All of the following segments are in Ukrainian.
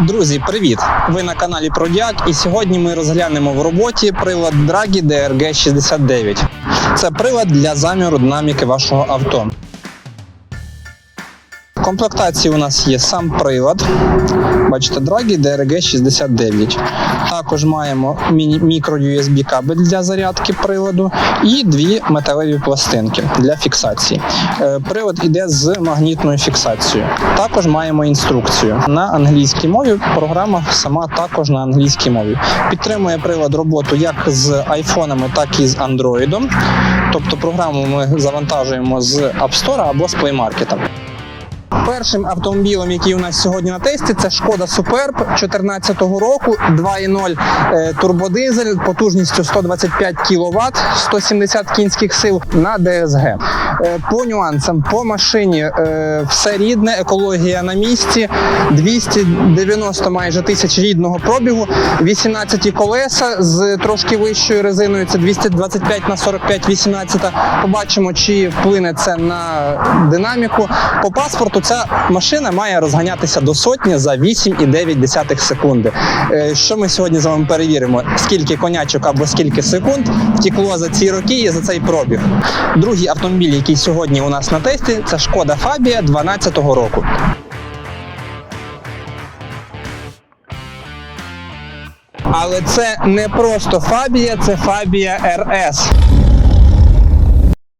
Друзі, привіт! Ви на каналі Продяк, і сьогодні ми розглянемо в роботі прилад Draghi DRG 69. Це прилад для заміру динаміки вашого авто. Комплектації у нас є сам прилад. Бачите, Draghi DRG 69. Також маємо мікро-USB кабель для зарядки приладу і дві металеві пластинки для фіксації. Е, Прилад іде з магнітною фіксацією. Також маємо інструкцію на англійській мові. Програма сама також на англійській мові. Підтримує прилад роботу як з айфонами, так і з андроїдом. Тобто програму ми завантажуємо з App Store або з Play Market. Першим автомобілем, який у нас сьогодні на тесті, це Шкода Суперб 2014 року, 2.0 е, турбодизель потужністю 125 кВт, 170 кінських сил на DSG. Е, По нюансам, по машині е, все рідне, екологія на місці, 290 майже тисяч рідного пробігу, 18 колеса з трошки вищою резиною, це 225 на 45 18. Побачимо, чи вплине це на динаміку. По паспорту ця машина має розганятися до сотні за 8,9 секунди. Е, Що ми сьогодні з вами перевіримо? Скільки конячок або скільки секунд втекло за ці роки і за цей пробіг. Другий автомобіль, який сьогодні у нас на тесті, це Шкода Фабія 2012 року. Але це не просто Фабія, це Фабія РС.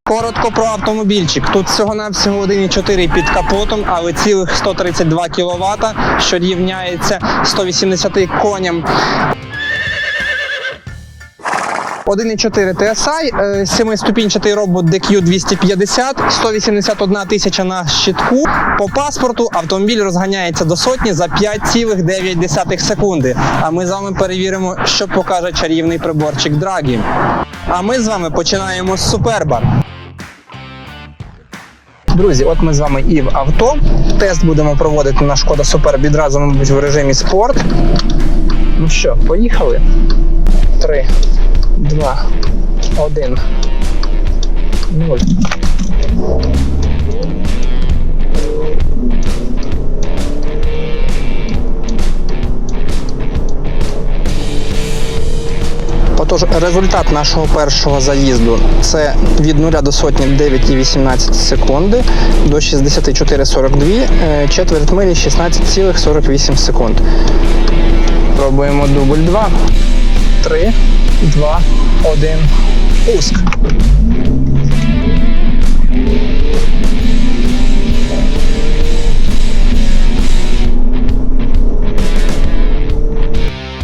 Коротко про автомобільчик. Тут всього-навсього 1,4 під капотом, але цілих 132 кВт, що рівняється 180 коням. 1,4 TSI, е, 7-ступінчатий робот DQ 250, 181 тисяча на щитку. По паспорту автомобіль розганяється до сотні за 5,9 секунди. А ми з вами перевіримо, що покаже чарівний приборчик Драгі. А ми з вами починаємо з Суперба. Друзі, от ми з вами і в авто. Тест будемо проводити на шкода Супер відразу, мабуть, в режимі спорт. Ну що, поїхали? Три, два, один, нуль. Отож, результат нашого першого заїзду це від 0 до сотні 9,18 секунди до 64,42, е, четверть милі 16,48 секунд. Пробуємо дубль 2. 3, 2, 1. Пуск.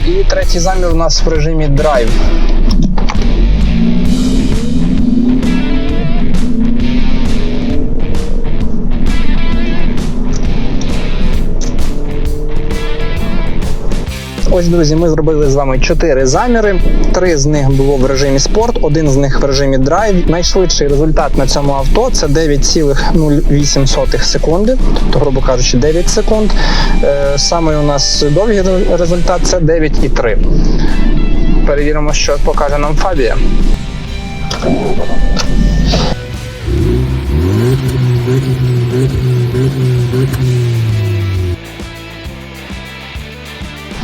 І третій замір у нас в режимі драйв. Ось, друзі, ми зробили з вами чотири заміри. Три з них було в режимі спорт, один з них в режимі драйв. Найшвидший результат на цьому авто це 9,08 секунди, тобто, грубо кажучи, 9 секунд. Е, Саме у нас довгий результат це 9,3. Перевіримо, що покаже нам Фабія.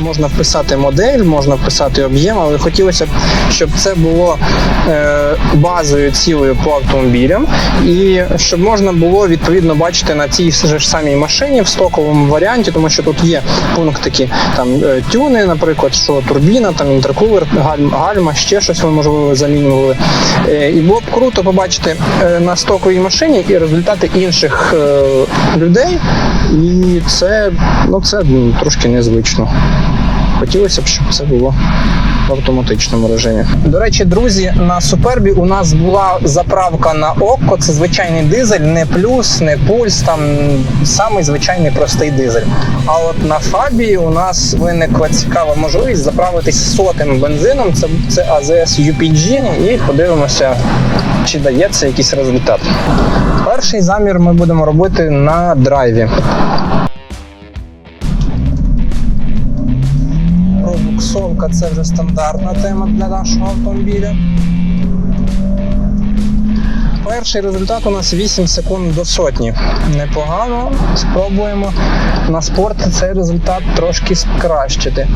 Можна вписати модель, можна вписати об'єм, але хотілося б, щоб це було е, базою цілою по автомобілям, і щоб можна було відповідно бачити на цій ж самій машині в стоковому варіанті, тому що тут є пунктики там е, тюни, наприклад, що турбіна, там інтеркулер, гальма, ще щось ви можливо замінювали. Е, і було б круто побачити на стоковій машині і результати інших людей. І це, ну, це трошки незвично. Хотілося б, щоб це було в автоматичному режимі. До речі, друзі, на супербі у нас була заправка на око. Це звичайний дизель, не плюс, не пульс, там самий звичайний простий дизель. А от на фабії у нас виникла цікава можливість заправитись сотим бензином. Це, це AZS UPG, і подивимося, чи дається якийсь результат. Перший замір ми будемо робити на драйві. Пробуксовка це вже стандартна тема для нашого автомобіля. Перший результат у нас 8 секунд до сотні. Непогано. Спробуємо на спорт цей результат трошки скращити.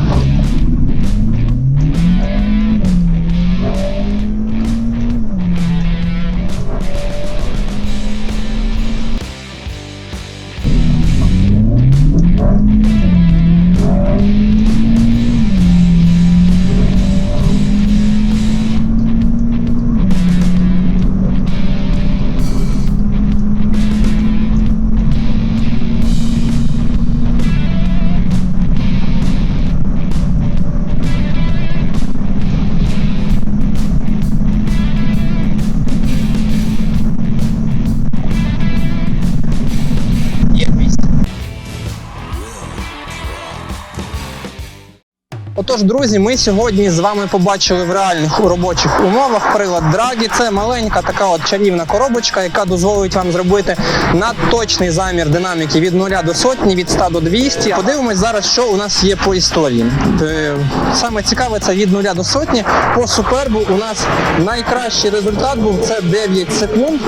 Отож, друзі, ми сьогодні з вами побачили в реальних робочих умовах прилад Драгі. Це маленька така от чарівна коробочка, яка дозволить вам зробити надточний замір динаміки від 0 до сотні, від 100 до 200. Подивимось зараз, що у нас є по історії. Е, Саме цікаве це від 0 до сотні. По супербу у нас найкращий результат був це 9 секунд.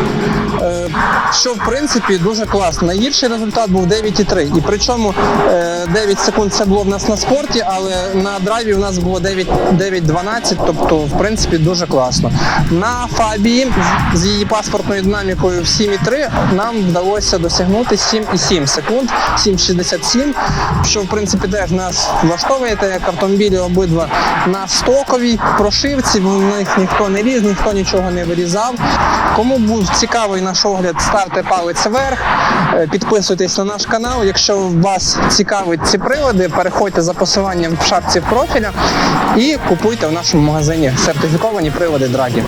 Е, Що в принципі дуже класно. Найгірший результат був 9,3. І причому е, 9 секунд це було в нас на спорті, але на драйві у нас було 9 9,12, тобто в принципі дуже класно. На Фабії з її паспортною динамікою в 7,3 нам вдалося досягнути 7,7 секунд, 7,67, що в принципі теж нас влаштовує, так як автомобілі обидва на стоковій прошивці, в них ніхто не різ, ніхто нічого не вирізав. Кому був цікавий наш огляд, ставте палець вверх, е, підписуйтесь на наш канал. Якщо вас цікавить ці прилади, переходьте за посиланням в шапці профіля і купуйте в нашому магазині сертифіковані прилади Драгі.